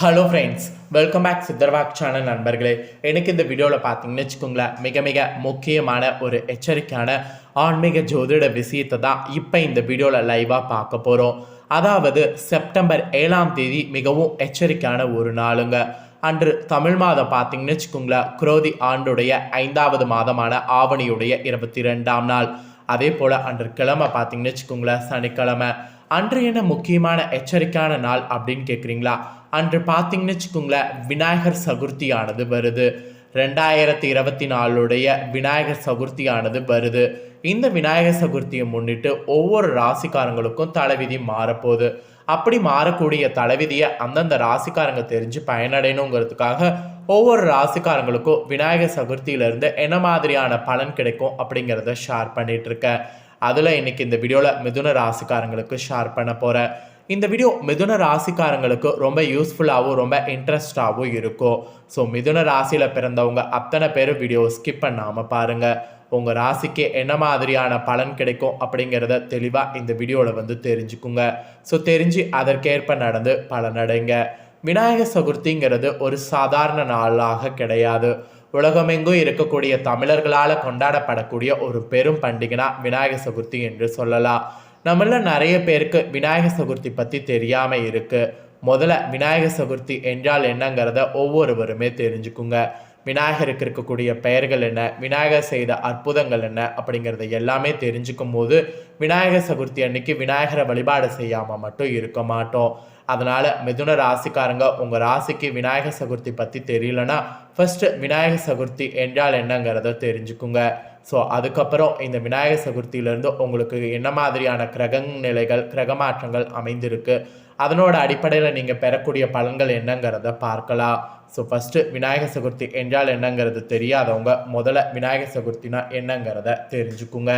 Hello friends welcome back சித்தர்வாக் channel நண்பர்களே. எனக்கு இந்த வீடியோவில் பார்த்தீங்கன்னு வச்சுக்கோங்களேன் மிக மிக முக்கியமான ஒரு எச்சரிக்கையான ஆன்மீக ஜோதிட விஷயத்தை தான் இப்போ இந்த வீடியோவில் லைவாக பார்க்க போகிறோம் அதாவது செப்டம்பர் ஏழாம் தேதி மிகவும் எச்சரிக்கையான ஒரு நாளுங்க. அன்று தமிழ் மாதம் பார்த்தீங்கன்னு வச்சுக்கோங்களேன் குரோதி ஆண்டுடைய ஐந்தாவது மாதமான ஆவணியுடைய இருபத்தி ரெண்டாம் நாள். அதே போல் அன்று கிழமை பார்த்தீங்கன்னு வச்சுக்கோங்களேன் சனிக்கிழமை. அன்று என்ன முக்கியமான எச்சரிக்கையான நாள் அப்படின்னு கேட்குறீங்களா அன்று பார்த்தீங்கன்னு வச்சுக்கோங்களேன் விநாயகர் சதுர்த்தியானது வருது. ரெண்டாயிரத்தி இருபத்தி நாலுடைய விநாயகர் சதுர்த்தியானது வருது. இந்த விநாயகர் சதுர்த்தியை முன்னிட்டு ஒவ்வொரு ராசிக்காரங்களுக்கும் தலைவிதி மாறப்போகுது. அப்படி மாறக்கூடிய தலைவிதியை அந்தந்த ராசிக்காரங்க தெரிஞ்சு பயனடையணுங்கிறதுக்காக ஒவ்வொரு ராசிக்காரங்களுக்கும் விநாயகர் சதுர்த்தியிலேருந்து என்ன மாதிரியான பலன் கிடைக்கும் அப்படிங்கிறத ஷேர் பண்ணிட்டு இருக்கேன். அதில் இன்னைக்கு இந்த வீடியோவில் மிதுன ராசிக்காரங்களுக்கு ஷேர் பண்ண போகிறேன் இந்த வீடியோ மிதுன ராசிக்காரங்களுக்கு ரொம்ப யூஸ்ஃபுல்லாகவும் ரொம்ப இன்ட்ரெஸ்டாகவும் இருக்கும். ஸோ மிதுன ராசியில் பிறந்தவங்க அத்தனை பேரும் வீடியோ ஸ்கிப் பண்ணாமல் பாருங்கள் உங்கள் ராசிக்கு என்ன மாதிரியான பலன் கிடைக்கும் அப்படிங்கிறத தெளிவாக இந்த வீடியோவில் வந்து தெரிஞ்சுக்குங்க. ஸோ தெரிஞ்சு அதற்கேற்ப நடந்து பலனடைங்க. விநாயகர் சதுர்த்திங்கிறது ஒரு சாதாரண நாளாக கிடையாது. உலகமெங்கும் இருக்கக்கூடிய தமிழர்களால் கொண்டாடப்படக்கூடிய ஒரு பெரும் பண்டிகைனா விநாயகர் சதுர்த்தி என்று சொல்லலாம். நம்மள நிறைய பேருக்கு விநாயகர் சதுர்த்தி பற்றி தெரியாமல் இருக்குது முதல்ல விநாயகர் சதுர்த்தி என்றால் என்னங்கிறத ஒவ்வொருவருமே தெரிஞ்சுக்குங்க. விநாயகருக்கு இருக்கக்கூடிய பெயர்கள் என்ன? விநாயகர் செய்த அற்புதங்கள் என்ன? அப்படிங்கிறத எல்லாமே தெரிஞ்சுக்கும் போது விநாயகர் சதுர்த்தி அன்னைக்கு விநாயகரை வழிபாடு செய்யாமல் மட்டும் இருக்க மாட்டோம். அதனால் மிதுன ராசிக்காரங்க உங்கள் ராசிக்கு விநாயகர் சதுர்த்தி பற்றி தெரியலனா ஃபஸ்ட்டு விநாயகர் சதுர்த்தி என்றால் என்னங்கிறத தெரிஞ்சுக்குங்க. ஸோ அதுக்கப்புறம் இந்த விநாயகர் சதுர்த்தியிலேருந்து உங்களுக்கு என்ன மாதிரியான கிரக நிலைகள் கிரக மாற்றங்கள் அமைந்திருக்கு? அதனோட அடிப்படையில் நீங்கள் பெறக்கூடிய பலன்கள் என்னங்கிறத பார்க்கலாம். ஸோ ஃபஸ்ட்டு விநாயகர் சதுர்த்தி என்றால் என்னங்கிறது தெரியாதவங்க முதல்ல விநாயகர் சதுர்த்தினா என்னங்கிறத தெரிஞ்சுக்குங்க.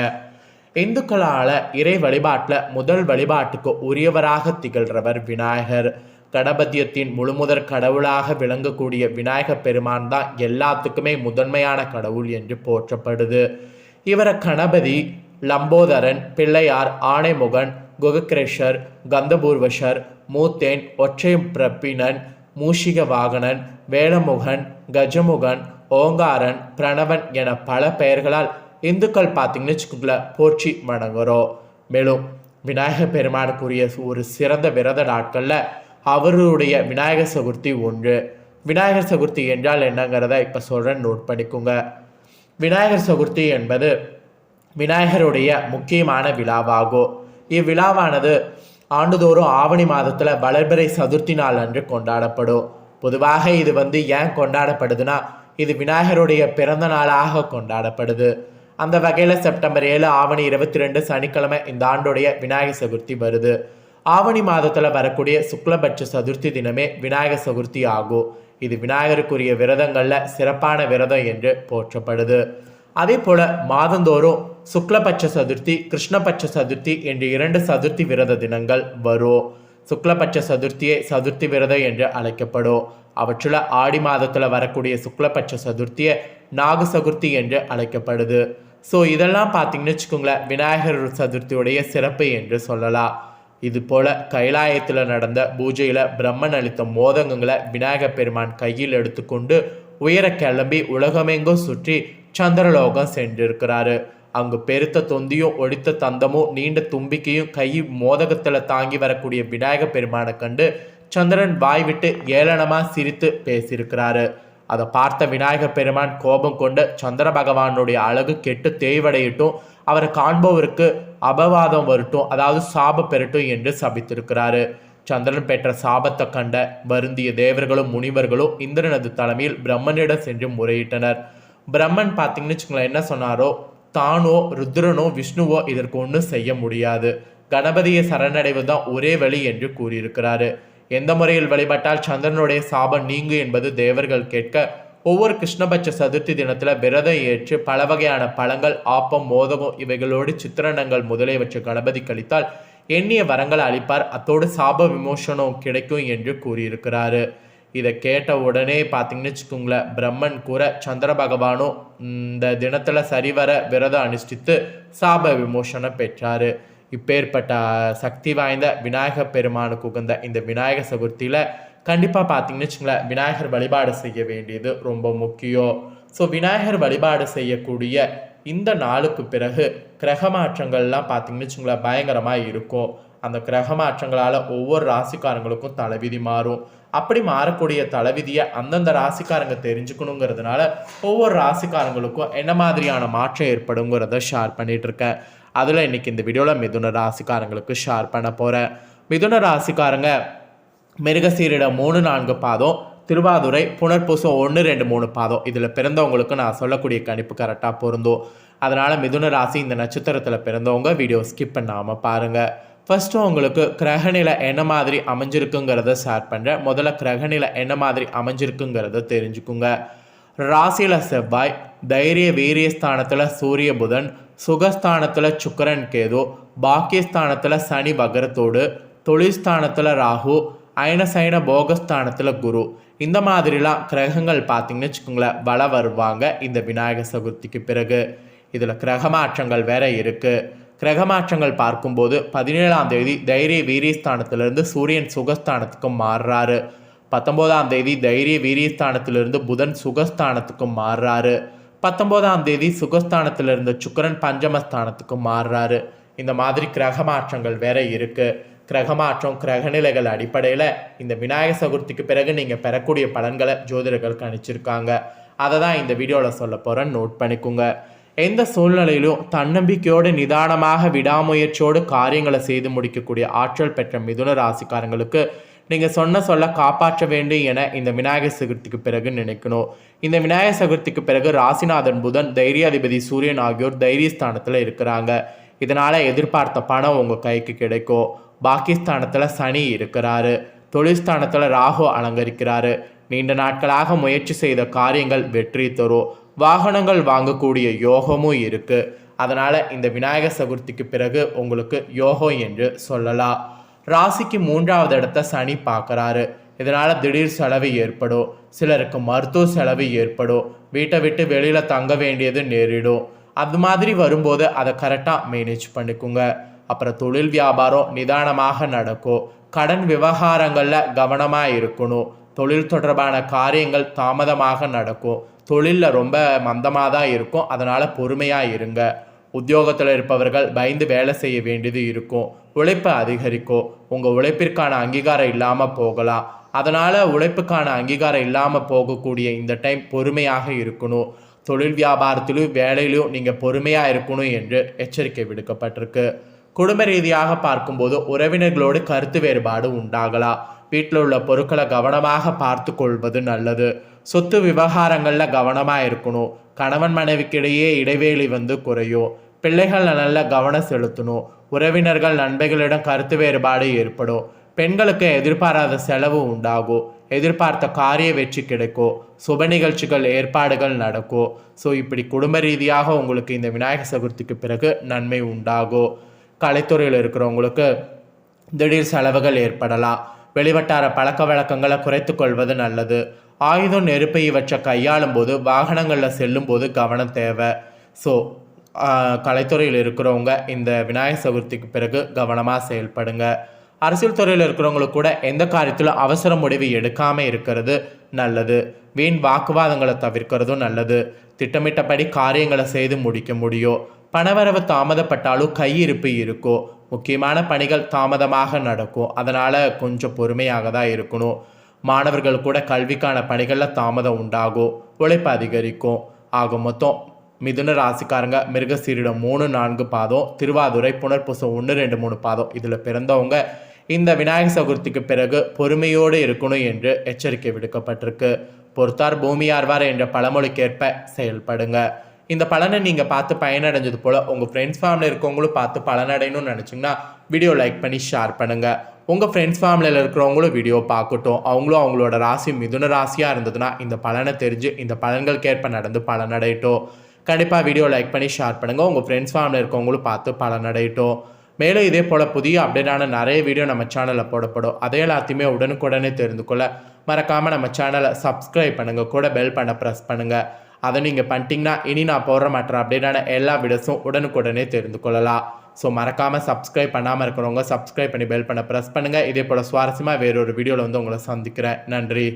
இந்துக்களால் இறை வழிபாட்டில் முதல் வழிபாட்டுக்கு உரியவராக திகழ்கிறவர் விநாயகர். கடபத்தியத்தின் முழுமுதற் கடவுளாக விளங்கக்கூடிய விநாயகப் பெருமான் தான் எல்லாத்துக்குமே முதன்மையான கடவுள் என்று போற்றப்படுது. இவரை கணபதி லம்போதரன் பிள்ளையார் ஆணைமுகன் குகக்ரேஷர் கந்தபூர்வஷர் மூத்தேன் ஒற்றை பிரப்பினன் மூஷிக வாகனன் வேலமுகன் கஜமுகன் ஓங்காரன் பிரணவன் என பல பெயர்களால் இந்துக்கள் பார்த்தீங்கன்னு வச்சுக்கோங்களேன் போற்றி வணங்குறோம். மேலும் விநாயகர் பெருமானுக்குரிய ஒரு சிறந்த விரத நாட்களில் அவருடைய விநாயகர் சதுர்த்தி ஒன்று. விநாயகர் சதுர்த்தி என்றால் என்னங்கிறத இப்போ சொல்கிறேன் நோட் பண்ணிக்கோங்க. விநாயகர் சதுர்த்தி என்பது விநாயகருடைய முக்கியமான விழாவாகும். இவ்விழாவானது ஆண்டுதோறும் ஆவணி மாதத்தில் வளர்பிறை சதுர்த்தி நாள் அன்று கொண்டாடப்படும். பொதுவாக இது வந்து ஏன் கொண்டாடப்படுதுன்னா இது விநாயகருடைய பிறந்த நாளாக கொண்டாடப்படுது. அந்த வகையில் செப்டம்பர் ஏழு ஆவணி இருபத்தி ரெண்டு சனிக்கிழமை இந்த ஆண்டுடைய விநாயகர் சதுர்த்தி வருது. ஆவணி மாதத்தில் வரக்கூடிய சுக்லபட்ச சதுர்த்தி தினமே விநாயகர் சதுர்த்தி ஆகும் இது விநாயகருக்குரிய விரதங்களில் சிறப்பான விரதம் என்று போற்றப்படுது. அதே போல மாதந்தோறும் சுக்லபட்ச சதுர்த்தி கிருஷ்ணபட்ச சதுர்த்தி என்று இரண்டு சதுர்த்தி விரத தினங்கள் வரும். சுக்லபட்ச சதுர்த்தியை சதுர்த்தி விரதம் என்று அழைக்கப்படும். அவற்றில் ஆடி மாதத்தில் வரக்கூடிய சுக்லபட்ச சதுர்த்தியை நாக சதுர்த்தி என்று அழைக்கப்படுது. ஸோ இதெல்லாம் பார்த்தீங்கன்னு வச்சுக்கோங்களேன் விநாயகர் சதுர்த்தியுடைய சிறப்பு என்று சொல்லலாம். இது போல கைலாயத்தில் நடந்த பூஜையில் பிரம்மன் அளித்த மோதகங்களை விநாயக பெருமான் கையில் எடுத்துக்கொண்டு உயர கிளம்பி உலகமெங்கும் சுற்றி சந்திரலோகம் சென்றிருக்கிறாரு. அங்கு பெருத்த தொந்தியும் ஒடித்த தந்தமும் நீண்ட தும்பிக்கையும் கை மோதகத்தில் தாங்கி வரக்கூடிய விநாயக பெருமானை கண்டு சந்திரன் வாய் விட்டு ஏளனமாக சிரித்து பேசியிருக்கிறாரு. அதை பார்த்த விநாயகர் பெருமான் கோபம் கொண்டு சந்திர பகவானுடைய அழகு கெட்டு தேய்வடையிட்டும் அவரை காண்பவருக்கு அபவாதம் வரட்டும் அதாவது சாப பெறட்டும் என்று சபித்திருக்கிறாரு. சந்திரன் பெற்ற சாபத்தை கண்ட வருந்திய தேவர்களும் முனிவர்களும் இந்திரனது தலைமையில் பிரம்மனிடம் சென்று முறையிட்டனர். பிரம்மன் பார்த்தீங்கன்னு வச்சுக்கோங்களேன் என்ன சொன்னாரோ? தானோ ருத்ரனோ விஷ்ணுவோ இதற்கு ஒன்றும் செய்ய முடியாது. கணபதியை சரணடைவு தான் ஒரே வழி என்று கூறியிருக்கிறாரு. எந்த முறையில் வழிபட்டால் சந்திரனுடைய சாபம் நீங்கு என்பது தேவர்கள் கேட்க ஒவ்வொரு கிருஷ்ணபட்ச சதுர்த்தி தினத்தில் விரதம் ஏற்று பல வகையான பழங்கள் ஆப்பம் மோதகம் இவைகளோடு சித்திரணங்கள் முதலியவற்றை கணபதி கழித்தால் எண்ணிய வரங்களை அளிப்பார். அத்தோடு சாப விமோசனம் கிடைக்கும் என்று கூறியிருக்கிறாரு. இதை கேட்ட உடனே பார்த்தீங்கன்னு வச்சுக்கோங்களேன் பிரம்மன் கூற சந்திர பகவானும் இந்த தினத்தில் சரிவர விரதம் அனுஷ்டித்து சாப விமோசனம் பெற்றார். இப்பேற்பட்ட சக்தி வாய்ந்த விநாயகர் பெருமானுக்கு உகந்த இந்த விநாயக சதுர்த்தியில் கண்டிப்பாக பார்த்தீங்கன்னு வச்சுங்களேன் விநாயகர் வழிபாடு செய்ய வேண்டியது ரொம்ப முக்கியம். ஸோ விநாயகர் வழிபாடு செய்யக்கூடிய இந்த நாளுக்கு பிறகு கிரக மாற்றங்கள்லாம் பார்த்தீங்கன்னு வச்சுங்களேன் பயங்கரமாக இருக்கும். அந்த கிரக மாற்றங்களால் ஒவ்வொரு ராசிக்காரங்களுக்கும் தலைவிதி மாறும். அப்படி மாறக்கூடிய தலைவிதியை அந்தந்த ராசிக்காரங்க தெரிஞ்சுக்கணுங்கிறதுனால ஒவ்வொரு ராசிக்காரங்களுக்கும் என்ன மாதிரியான மாற்றம் ஏற்படுங்கிறத ஷேர் பண்ணிகிட்ருக்கேன் அதில் இன்றைக்கி இந்த வீடியோவில் மிதுன ராசிக்காரங்களுக்கு ஷேர் பண்ண போகிறேன் மிதுன ராசிக்காரங்க மிருகசீரிடம் மூணு நான்கு பாதம் திருவாதுரை புனர்பூசம் ஒன்று ரெண்டு மூணு பாதம். இதில் பிறந்தவங்களுக்கு நான் சொல்லக்கூடிய கணிப்பு கரெக்டாக பொருந்தும். அதனால் மிதுன ராசி இந்த நட்சத்திரத்தில் பிறந்தவங்க வீடியோ ஸ்கிப் பண்ணாமல் பாருங்கள் ஃபஸ்ட்டு உங்களுக்கு கிரகநிலை என்ன மாதிரி அமைஞ்சிருக்குங்கிறத ஷேர் பண்ணுறேன் முதல்ல கிரகநிலை என்ன மாதிரி அமைஞ்சிருக்குங்கிறத தெரிஞ்சுக்குங்க. ராசியில் செவ்வாய் தைரிய வீரியஸ்தானத்தில் சூரிய புதன் சுகஸ்தானத்தில் சுக்கரன் கேது பாக்கியஸ்தானத்தில் சனி வகரத்தோடு தொழில்ஸ்தானத்தில் ராகு அயனசைன போகஸ்தானத்தில் குரு. இந்த மாதிரிலாம் கிரகங்கள் பார்த்தீங்கன்னு வச்சுக்கோங்களேன் வள வருவாங்க இந்த விநாயகர் சதுர்த்திக்கு பிறகு. இதில் கிரகமாற்றங்கள் வேற இருக்குது கிரகமாற்றங்கள் பார்க்கும்போது பதினேழாம் தேதி தைரிய வீரியஸ்தானத்திலிருந்து சூரியன் சுகஸ்தானத்துக்கும் மாறுறாரு. பத்தொம்போதாம் தேதி தைரிய வீரியஸ்தானத்திலிருந்து புதன் சுகஸ்தானத்துக்கும் மாறுறாரு. பத்தொம்போதாம் தேதி சுகஸ்தானத்திலிருந்து சுக்கரன் பஞ்சமஸ்தானத்துக்கும் மாறுறாரு. இந்த மாதிரி கிரக மாற்றங்கள் வேற இருக்குது கிரகமாற்றம் கிரகநிலைகள் அடிப்படையில் இந்த விநாயகர் சதுர்த்திக்கு பிறகு நீங்கள் பெறக்கூடிய பலன்களை ஜோதிடர்கள் கணிச்சிருக்காங்க. அதை தான் இந்த வீடியோவில் சொல்ல போகிறேன் நோட் பண்ணிக்கோங்க. எந்த சூழ்நிலையிலும் தன்னம்பிக்கையோடு நிதானமாக விடாமுயற்சியோடு காரியங்களை செய்து முடிக்கக்கூடிய ஆற்றல் பெற்ற மிதுன ராசிக்காரங்களுக்கு நீங்கள் சொன்ன சொல்ல காப்பாற்ற வேண்டும் என இந்த விநாயகர் சதுர்த்திக்கு பிறகு நினைக்கணும். இந்த விநாயகர் சதுர்த்திக்கு பிறகு ராசிநாதன் புதன் தைரியாதிபதி சூரியன் ஆகியோர் தைரியஸ்தானத்தில் இருக்கிறாங்க. இதனால் எதிர்பார்த்த பணம் உங்கள் கைக்கு கிடைக்கும். பாகிஸ்தானத்தில் சனி இருக்கிறாரு. தொழில்ஸ்தானத்தில் ராகு அலங்கரிக்கிறாரு. நீண்ட நாட்களாக முயற்சி செய்த காரியங்கள் வெற்றி தரும் வாகனங்கள் வாங்கக்கூடிய யோகமும் இருக்குது அதனால் இந்த விநாயகர் சதுர்த்திக்கு பிறகு உங்களுக்கு யோகம் என்று சொல்லலாம். ராசிக்கு மூன்றாவது இடத்த சனி பார்க்குறாரு. இதனால் திடீர் செலவு ஏற்படும் சிலருக்கு மருத்துவ செலவு ஏற்படும் வீட்டை விட்டு வெளியில் தங்க வேண்டியது நேரிடும். அது மாதிரி வரும்போது அதை கரெக்டாக மேனேஜ் பண்ணிக்கோங்க. அப்புறம் தொழில் வியாபாரம் நிதானமாக நடக்கும். கடன் விவகாரங்களில் கவனமாக இருக்கணும். தொழில் தொடர்பான காரியங்கள் தாமதமாக நடக்கும். தொழிலில் ரொம்ப மந்தமாக தான் இருக்கும். அதனால் பொறுமையாக இருங்க. உத்தியோகத்தில் இருப்பவர்கள் பயந்து வேலை செய்ய வேண்டியது இருக்கும். உழைப்பு அதிகரிக்கும் உங்கள் உழைப்பிற்கான அங்கீகாரம் இல்லாமல் போகலாம். அதனால் உழைப்புக்கான அங்கீகாரம் இல்லாமல் போகக்கூடிய இந்த டைம் பொறுமையாக இருக்கணும். தொழில் வியாபாரத்திலும் வேலையிலும் நீங்கள் பொறுமையாக இருக்கணும் என்று எச்சரிக்கை விடுக்கப்பட்டிருக்கு. குடும்ப ரீதியாக பார்க்கும்போது உறவினர்களோடு கருத்து வேறுபாடு உண்டாகலாம். வீட்டில் உள்ள பொருட்களை கவனமாக பார்த்து கொள்வது நல்லது. சொத்து விவகாரங்களில் கவனமாக இருக்கணும். கணவன் மனைவிக்கிடையே இடைவேளி வந்து குறையும். பிள்ளைகள் நல்ல கவனம் செலுத்தணும். உறவினர்கள் நண்பர்களிடம் கருத்து வேறுபாடு ஏற்படும். பெண்களுக்கு எதிர்பாராத செலவு உண்டாகும். எதிர்பார்த்த காரிய வெற்றி கிடைக்கும். சுப நிகழ்ச்சிகள் ஏற்பாடுகள் நடக்கும். ஸோ இப்படி குடும்ப ரீதியாக உங்களுக்கு இந்த விநாயகர் சதுர்த்திக்கு பிறகு நன்மை உண்டாகும். கலைத்துறையில் இருக்கிறவங்களுக்கு திடீர் செலவுகள் ஏற்படலாம். வெளிவட்டார பழக்க வழக்கங்களை குறைத்து கொள்வது நல்லது. ஆயுதம் நெருப்பை இவற்றை கையாளும் போது வாகனங்களில் செல்லும் போது கவனம் தேவை. ஸோ கலைத்துறையில் இருக்கிறவங்க இந்த விநாயகர் சதுர்த்திக்கு பிறகு கவனமாக செயல்படுங்க. அரசியல் துறையில் இருக்கிறவங்களுக்கு கூட எந்த காரியத்திலும் அவசர முடிவு எடுக்காமல் இருக்கிறது நல்லது. வீண் வாக்குவாதங்களை தவிர்க்கிறதும் நல்லது. திட்டமிட்டபடி காரியங்களை செய்து முடிக்க முடியும். பணவரவு தாமதப்பட்டாலும் கையிருப்பு இருக்கும் முக்கியமான பணிகள் தாமதமாக நடக்கும் அதனால் கொஞ்சம் பொறுமையாக தான் இருக்கணும். மாணவர்கள் கூட கல்விக்கான பணிகளில் தாமதம் உண்டாகும் உழைப்பு அதிகரிக்கும் ஆக மொத்தம் மிதுன ராசிக்காரங்க மிருகசீரிடம் மூணு நான்கு பாதம் திருவாதுரை புனர்பூசம் ஒன்று ரெண்டு மூணு பாதம் இதில் பிறந்தவங்க இந்த விநாயகர் சதுர்த்திக்கு பிறகு பொறுமையோடு இருக்கணும் என்று எச்சரிக்கை விடுக்கப்பட்டிருக்கு. பொறுத்தார் பூமியார்வார் என்ற பழமொழிக்கேற்ப செயல்படுங்க. இந்த பலனை நீங்கள் பார்த்து பயனடைஞ்சது போல் உங்கள் ஃப்ரெண்ட்ஸ் ஃபேமிலி இருக்கவங்களும் பார்த்து பலனடையணும்னு நினச்சிங்கன்னா வீடியோ லைக் பண்ணி ஷேர் பண்ணுங்கள் உங்கள் ஃப்ரெண்ட்ஸ் ஃபேமிலியில் இருக்கிறவங்களும் வீடியோ பார்க்கட்டும். அவங்களும் அவங்களோட ராசி மிதுன ராசியாக இருந்ததுன்னா இந்த பலனை தெரிஞ்சு இந்த பலன்களுக்கேற்ப நடந்து பலனடையட்டும். கண்டிப்பாக வீடியோ லைக் பண்ணி ஷேர் பண்ணுங்கள் உங்கள் ஃப்ரெண்ட்ஸ் ஃபேமிலியில் இருக்கவங்களும் பார்த்து பலனடையட்டும். மேலும் இதே போல் புதிய அப்டேட்டான நிறைய வீடியோ நம்ம சேனலில் போடப்படும். அதே எல்லாத்தையுமே உடனுக்குடனே தெரிந்து கொள்ள மறக்காமல் நம்ம சேனலை சப்ஸ்கிரைப் பண்ணுங்கள் கூட பெல் பண்ண ப்ரெஸ் பண்ணுங்கள் அதை நீங்கள் பண்ணிட்டீங்கன்னா இனி நான் போடுற மற்ற அப்டேட்டான எல்லா வீடியோஸும் உடனுக்குடனே தெரிந்து கொள்ளலாம். ஸோ மறக்காமல் சப்ஸ்கிரைப் பண்ணாமல் இருக்கிறவங்க சப்ஸ்கிரைப் பண்ணி பெல் பண்ண ப்ரெஸ் பண்ணுங்கள் இதே போல் சுவாரஸ்யமாக வேறொரு வீடியோவில் வந்து உங்களை சந்திக்கிறேன். நன்றி.